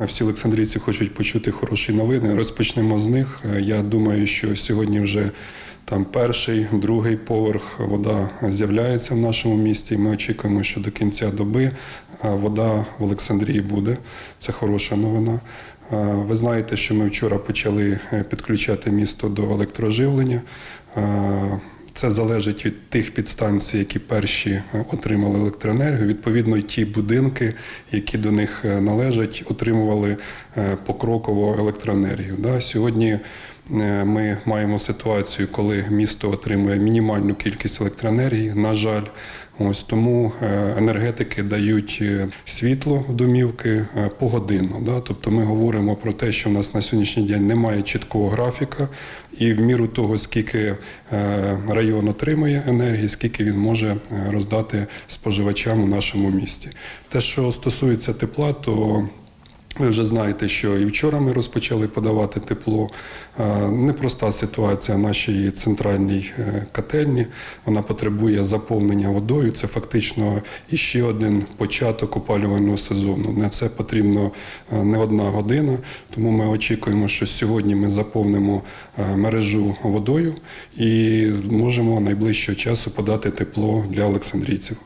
Всі олександрійці хочуть почути хороші новини. Розпочнемо з них. Е, Я думаю, що сьогодні вже там перший, другий поверх вода з'являється в нашому місті. Ми очікуємо, що до кінця доби е, вода в Олександрії буде. Це хороша новина. Е, Ви знаєте, що ми вчора почали підключати місто до електроживлення. Це залежить від тих підстанцій, які перші е, отримали електроенергію. Відповідно, ті будинки, які до них е, належать, отримували е, покроково електроенергію. Сьогодні ми маємо ситуацію, коли місто отримує мінімальну кількість електроенергії. На жаль, ось тому е, енергетики дають е, світло в домівки е, погодинно. Да? Тобто ми говоримо про те, що в нас на сьогоднішній день немає чіткого графіка, і в міру того, скільки е, район отримує енергії, скільки він може е, роздати споживачам у нашому місті. Те, що стосується тепла, то ви вже знаєте, що і вчора ми розпочали подавати тепло. Е, Непроста ситуація нашій центральній е, котельні. Вона потребує заповнення водою. Це фактично іще один початок опалювального сезону. На це потрібно е, не одна година. Тому ми очікуємо, що сьогодні ми заповнимо мережу водою і зможемо найближчого часу подати тепло для олександрійців.